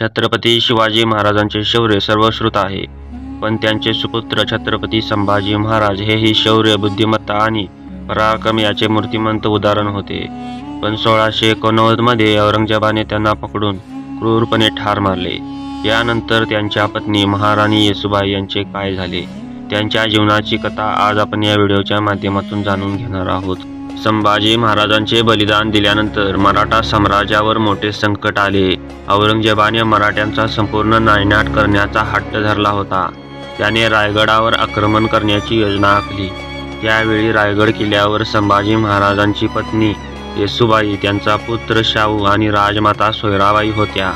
छत्रपती शिवाजी महाराजांचे शौर्य सर्वश्रुत आहे. पण त्यांचे सुपुत्र छत्रपती संभाजी महाराज हेही शौर्य बुद्धिमत्ता आणि पराक्रम याचे मूर्तिमंत उदाहरण होते. पण सोळाशे एकोणनव्वदमध्ये औरंगजेबाने त्यांना पकडून क्रूरपणे ठार मारले. यानंतर त्यांच्या पत्नी महाराणी येसुबाई यांचे काय झाले? त्यांच्या जीवनाची कथा आज आपण या व्हिडिओच्या माध्यमातून जाणून घेणार आहोत. संभाजी महाराजांचे बलिदान दिल्यानंतर मराठा साम्राज्यावर मोठे संकट आले. औरंगजेबाने मराठ्यांचा संपूर्ण नायनाट करण्याचा हट्ट धरला होता. त्याने रायगडावर आक्रमण करण्याची योजना आखली. त्यावेळी रायगड किल्ल्यावर संभाजी महाराजांची पत्नी येसुबाई त्यांचा पुत्र शाहू आणि राजमाता सोयराबाई होत्या.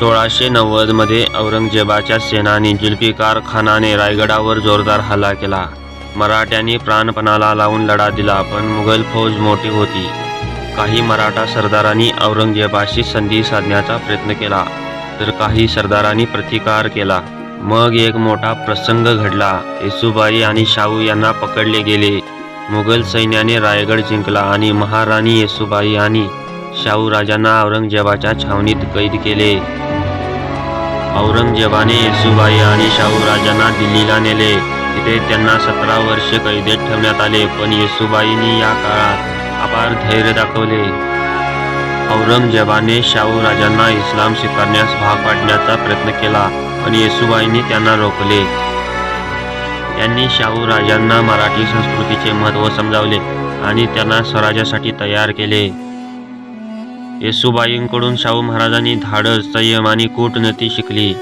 सोळाशे नव्वदमध्ये औरंगजेबाच्या सेनानी जुल्फिकार खानाने रायगडावर जोरदार हल्ला केला. मराठ्यांनी प्राणपणाला लावून लढा दिला पण मुघल फौज मोठी होती. काही मराठा सरदारांनी औरंगजेबाशी संधी साधण्याचा प्रयत्न केला तर काही सरदारांनी प्रतिकार केला. मग एक मोठा प्रसंग घडला. येसुबाई आणि शाहू यांना पकडले गेले. मुघल सैन्याने रायगड जिंकला आणि महाराणी येसुबाई आणि शाहू राजांना औरंगजेबाच्या छावणीत कैद केले. औरंगजेबाने येसुबाई आणि शाहू राजांना दिल्लीला नेले. तिथे त्यांना सतरा वर्षे कैदेत ठेवण्यात आले पण येसुबाईंनी या काळात अपार धैर्य दाखवले. औरंगजेबाने शाहू राजांना इस्लाम स्वीकारण्यास भाग पाडण्याचा प्रयत्न केला पण येसुबाईंनी त्यांना रोखले. त्यांनी शाहू राजांना मराठी संस्कृतीचे महत्त्व समजावले आणि त्यांना स्वराज्यासाठी तयार केले. येसुबाईंकडून शाहू महाराजांनी धाडस संयम आणि कूटनीती शिकली.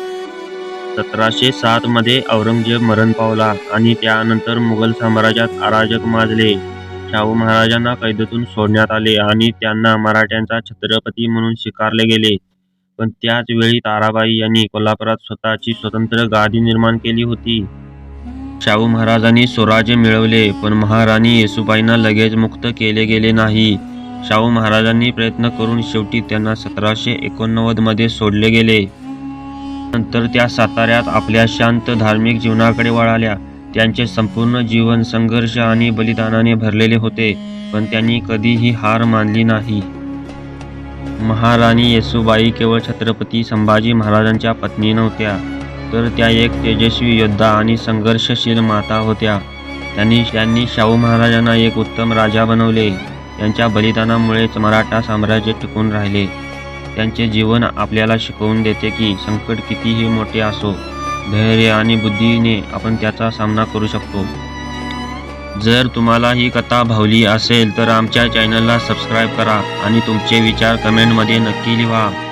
सतराशे सात मध्ये औरंगजेब मरण पावला आणि त्यानंतर मुघल साम्राज्यात अराजक माजले. शाहू महाराजांना कैदेतून सोडण्यात आले आणि त्यांना मराठ्यांचा छत्रपती म्हणून स्वीकारले गेले. पण त्याच वेळी ताराबाई यांनी कोल्हापुरात स्वतःची स्वतंत्र गादी निर्माण केली होती. शाहू महाराजांनी स्वराज्य मिळवले पण महाराणी येसुबाईंना लगेच मुक्त केले गेले नाही. शाहू महाराजांनी प्रयत्न करून शेवटी त्यांना सतराशे एकोणनव्वदमध्ये सोडले गेले. नंतर त्या साताऱ्यात आपल्या शांत धार्मिक जीवनाकडे वळाल्या. त्यांचे संपूर्ण जीवन संघर्ष आणि बलिदानाने भरलेले होते पण त्यांनी कधीही हार मानली नाही. महाराणी येसुबाई केवळ छत्रपती संभाजी महाराजांच्या पत्नी नव्हत्या तर त्या एक तेजस्वी योद्धा आणि संघर्षशील माता होत्या. त्यांनी त्यांनी शाहू महाराजांना एक उत्तम राजा बनवले. त्यांच्या बलिदानामुळेच मराठा साम्राज्य टिकून राहिले. त्यांचे जीवन आपल्याला शिकवून देते की संकट कितीही मोठे असो धैर्य आणि बुद्धीने आपण त्याचा सामना करू शकतो. जर तुम्हाला ही कथा भावली असेल तर आमच्या चॅनलला सबस्क्राईब करा आणि तुमचे विचार कमेंटमध्ये नक्की लिहा.